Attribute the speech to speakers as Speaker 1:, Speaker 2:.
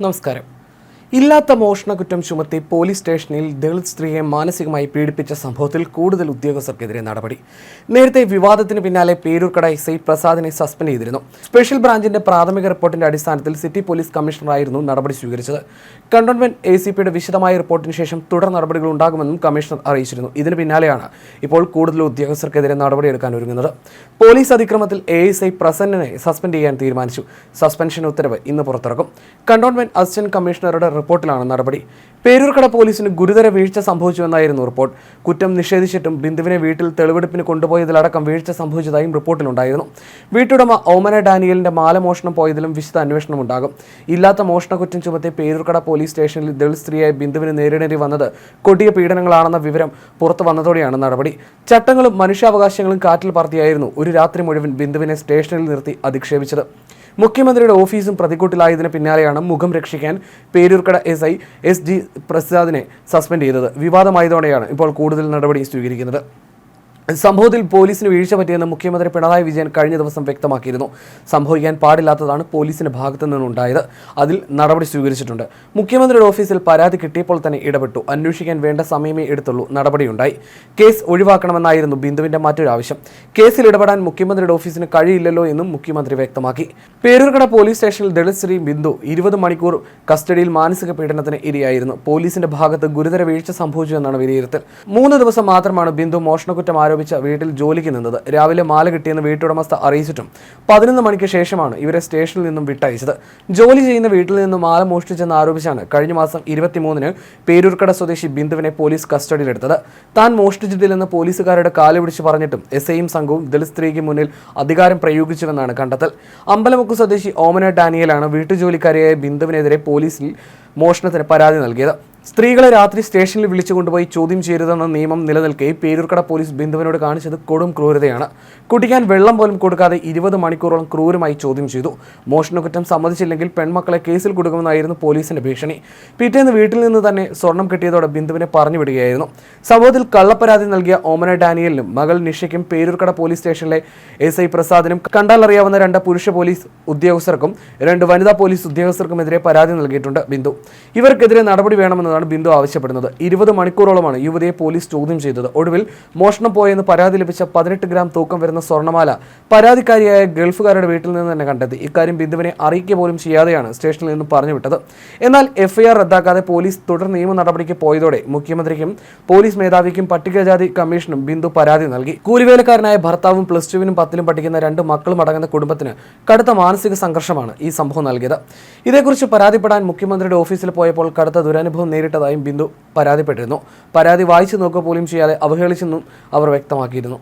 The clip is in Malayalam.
Speaker 1: നമസ്കാരം. ഇല്ലാത്ത മോഷണ കുറ്റം ചുമത്തി പോലീസ് സ്റ്റേഷനിൽ ദളിത് സ്ത്രീയെ മാനസികമായി പീഡിപ്പിച്ച സംഭവത്തിൽ കൂടുതൽ ഉദ്യോഗസ്ഥർക്കെതിരെ നടപടി. നേരത്തെ വിവാദത്തിന് പിന്നാലെ പേരൂർക്കട എസ് ഐ പ്രസാദിനെ സസ്പെൻഡ് ചെയ്തിരുന്നു. സ്പെഷ്യൽ ബ്രാഞ്ചിന്റെ പ്രാഥമിക റിപ്പോർട്ടിന്റെ അടിസ്ഥാനത്തിൽ സിറ്റി പോലീസ് കമ്മീഷണറായിരുന്നു നടപടി സ്വീകരിച്ചത്. കണ്ടോൺമെന്റ് എ സി പിയുടെ വിശദമായ റിപ്പോർട്ടിന് ശേഷം തുടർ നടപടികൾ ഉണ്ടാകുമെന്നും കമ്മീഷണർ അറിയിച്ചിരുന്നു. ഇതിന് പിന്നാലെയാണ് ഇപ്പോൾ കൂടുതൽ ഉദ്യോഗസ്ഥർക്കെതിരെ നടപടിയെടുക്കാൻ ഒരുങ്ങുന്നത്. പോലീസ് അതിക്രമത്തിൽ എ എസ് ഐ പ്രസന്നനെ സസ്പെൻഡ് ചെയ്യാൻ തീരുമാനിച്ചു. സസ്പെൻഷൻ ഉത്തരവ് ഇന്ന് പുറത്തിറക്കും. കണ്ടോൺമെന്റ് അസിസ്റ്റന്റ് കമ്മീഷണറുടെ റിപ്പോർട്ടിലാണ് നടപടി. പേരൂർക്കട പോലീസിന് ഗുരുതര വീഴ്ച സംഭവിച്ചുവെന്നായിരുന്നു റിപ്പോർട്ട്. കുറ്റം നിഷേധിച്ചിട്ടും ബിന്ദുവിനെ വീട്ടിൽ തെളിവെടുപ്പിന് കൊണ്ടുപോയതിലടക്കം വീഴ്ച സംഭവിച്ചതായും റിപ്പോർട്ടിലുണ്ടായിരുന്നു. വീട്ടുടമ ഓമന ഡാനിയലിന്റെ മാലമോഷണം പോയതിലും വിശദ അന്വേഷണം ഉണ്ടാകും. ഇല്ലാത്ത മോഷണക്കുറ്റം ചുമത്തി പേരൂർക്കട പോലീസ് സ്റ്റേഷനിൽ ദളിത് സ്ത്രീയായ ബിന്ദുവിന് നേരിടേണ്ടി വന്നത് കൊടിയ പീഡനങ്ങളാണെന്ന വിവരം പുറത്തു വന്നതോടെയാണ് നടപടി. ചട്ടങ്ങളും മനുഷ്യാവകാശങ്ങളും കാറ്റിൽ പറത്തിയായിരുന്നു ഒരു രാത്രി മുഴുവൻ ബിന്ദുവിനെ സ്റ്റേഷനിൽ നിർത്തി അധിക്ഷേപിച്ചത്. മുഖ്യമന്ത്രിയുടെ ഓഫീസും പ്രതിക്കൂട്ടിലായതിന് പിന്നാലെയാണ് മുഖം രക്ഷിക്കാൻ Peroorkada S I S G പ്രസാദിനെ suspend ചെയ്തത്. വിവാദമായതോടെയാണ് ഇപ്പോൾ കൂടുതൽ നടപടി സ്വീകരിക്കുന്നത്. സംഭവത്തിൽ പോലീസിന് വീഴ്ച പറ്റിയെന്ന് മുഖ്യമന്ത്രി പിണറായി വിജയൻ കഴിഞ്ഞ ദിവസം വ്യക്തമാക്കിയിരുന്നു. സംഭവിക്കാൻ പാടില്ലാത്തതാണ് പോലീസിന്റെ ഭാഗത്തു നിന്നുണ്ടായത്. അതിൽ നടപടി സ്വീകരിച്ചിട്ടുണ്ട്. മുഖ്യമന്ത്രിയുടെ ഓഫീസിൽ പരാതി കിട്ടിയപ്പോൾ തന്നെ ഇടപെട്ടു. അന്വേഷിക്കാൻ വേണ്ട സമയമേ എടുത്തുള്ളൂ. നടപടിയുണ്ടായി. കേസ് ഒഴിവാക്കണമെന്നായിരുന്നു ബിന്ദുവിന്റെ മറ്റൊരു ആവശ്യം. കേസിൽ ഇടപെടാൻ മുഖ്യമന്ത്രിയുടെ ഓഫീസിന് കഴിയില്ലല്ലോ എന്നും മുഖ്യമന്ത്രി വ്യക്തമാക്കി. പേരൂർക്കട പോലീസ് സ്റ്റേഷനിൽ ദളിത് ശ്രീ ബിന്ദു ഇരുപത് മണിക്കൂർ കസ്റ്റഡിയിൽ മാനസിക പീഡനത്തിന് ഇരയായിരുന്നു. പോലീസിന്റെ ഭാഗത്ത് ഗുരുതര വീഴ്ച സംഭവിച്ചു എന്നാണ് വിലയിരുത്തൽ. മൂന്ന് ദിവസം മാത്രമാണ് ബിന്ദു മോഷണക്കുറ്റം ആരോപിച്ച വീട്ടിൽ ജോലിക്ക് നിന്നത്. രാവിലെ മാല കിട്ടിയെന്ന് വീട്ടുടമസ്ഥ അറിയിച്ചിട്ടും പതിനൊന്ന് മണിക്ക് ശേഷമാണ് ഇവരെ സ്റ്റേഷനിൽ നിന്നും വിട്ടയച്ചത്. ജോലി ചെയ്യുന്ന വീട്ടിൽ നിന്നും മാല മോഷ്ടിച്ചെന്ന് ആരോപിച്ചാണ് കഴിഞ്ഞ മാസം ഇരുപത്തിമൂന്നിന് പേരൂർക്കട സ്വദേശി ബിന്ദുവിനെ പോലീസ് കസ്റ്റഡിയിലെടുത്തത്. താൻ മോഷ്ടിച്ചിട്ടില്ലെന്ന് പോലീസുകാരുടെ കാലുപിടിച്ച് പറഞ്ഞിട്ടും എസ് ഐയും സംഘവും ദളിത് സ്ത്രീക്ക് മുന്നിൽ അധികാരം പ്രയോഗിച്ചുവെന്നാണ് കണ്ടെത്തൽ. അമ്പലമുക്ക് സ്വദേശി ഓമന ഡാനിയലാണ് വീട്ടുജോലിക്കാരിയായ ബിന്ദുവിനെതിരെ പോലീസിൽ മോഷണത്തിന് പരാതി നൽകിയത്. സ്ത്രീകളെ രാത്രി സ്റ്റേഷനിൽ വിളിച്ചു കൊണ്ടുപോയി ചോദ്യം ചെയ്യരുതെന്ന നിയമം നിലനിൽക്കെ പേരൂർക്കട പോലീസ് ബിന്ദുവിനോട് കാണിച്ചത് കൊടും ക്രൂരതയാണ്. കുടിക്കാൻ വെള്ളം പോലും കൊടുക്കാതെ ഇരുപത് മണിക്കൂറോളം ക്രൂരമായി ചോദ്യം ചെയ്തു. മോഷണക്കുറ്റം സമ്മതിച്ചില്ലെങ്കിൽ പെൺമക്കളെ കേസിൽ കൊടുക്കുമെന്നായിരുന്നു പോലീസിന്റെ ഭീഷണി. പിറ്റേന്ന് വീട്ടിൽ നിന്ന് തന്നെ സ്വർണം കിട്ടിയതോടെ ബിന്ദുവിനെ പറഞ്ഞു വിടുകയായിരുന്നു സംഭവത്തിൽ കള്ളപ്പരാതി നൽകിയ ഓമന ഡാനിയലിനും മകൾ നിഷയ്ക്കും പേരൂർക്കട പോലീസ് സ്റ്റേഷനിലെ എസ് ഐ പ്രസാദിനും കണ്ടാലറിയാവുന്ന രണ്ട് പുരുഷ പോലീസ് ഉദ്യോഗസ്ഥർക്കും രണ്ട് വനിതാ പോലീസ് ഉദ്യോഗസ്ഥർക്കുമെതിരെ പരാതി നൽകിയിട്ടുണ്ട് ബിന്ദു. ഇവർക്കെതിരെ നടപടി വേണമെന്നതാണ് ബിന്ദു ആവശ്യപ്പെടുന്നത്. ഇരുപത് മണിക്കൂറോളമാണ് യുവതിയെ പോലീസ് ചോദ്യം ചെയ്തത്. ഒടുവിൽ മോഷണം പോയെന്ന് പരാതി ലഭിച്ച പതിനെട്ട് ഗ്രാം തൂക്കം വരുന്ന സ്വർണമാല പരാതിക്കാരിയായ ഗൾഫുകാരുടെ വീട്ടിൽ നിന്ന് തന്നെ കണ്ടെത്തി. ഇക്കാര്യം ബിന്ദുവിനെ അറിയിക്കുക പോലും ചെയ്യാതെയാണ് സ്റ്റേഷനിൽ നിന്ന് പറഞ്ഞു വിട്ടത്. എന്നാൽ എഫ്ഐആർ റദ്ദാക്കാതെ പോലീസ് തുടർ നിയമ നടപടിക്ക് പോയതോടെ മുഖ്യമന്ത്രിക്കും പോലീസ് മേധാവിക്കും പട്ടികജാതി കമ്മീഷനും ബിന്ദു പരാതി നൽകി. കൂലിവേലക്കാരനായ ഭർത്താവും പ്ലസ് ടുവിനും പത്തിലും പഠിക്കുന്ന രണ്ട് മക്കളും അടങ്ങുന്ന കുടുംബത്തിന് കടുത്ത മാനസിക സംഘർഷമാണ് ഈ സംഭവം നൽകിയത്. ഇതേക്കുറിച്ച് പരാതിപ്പെടാൻ മുഖ്യമന്ത്രിയുടെ ഓഫീസിൽ പോയപ്പോൾ കടുത്ത ദുരനുഭവം നേരിട്ടതായും ബിന്ദു പരാതിപ്പെട്ടിരുന്നു. പരാതി വായിച്ചു നോക്കുക പോലും ചെയ്യാതെ അവഹേളിച്ചെന്നും അവർ വ്യക്തമാക്കിയിരുന്നു.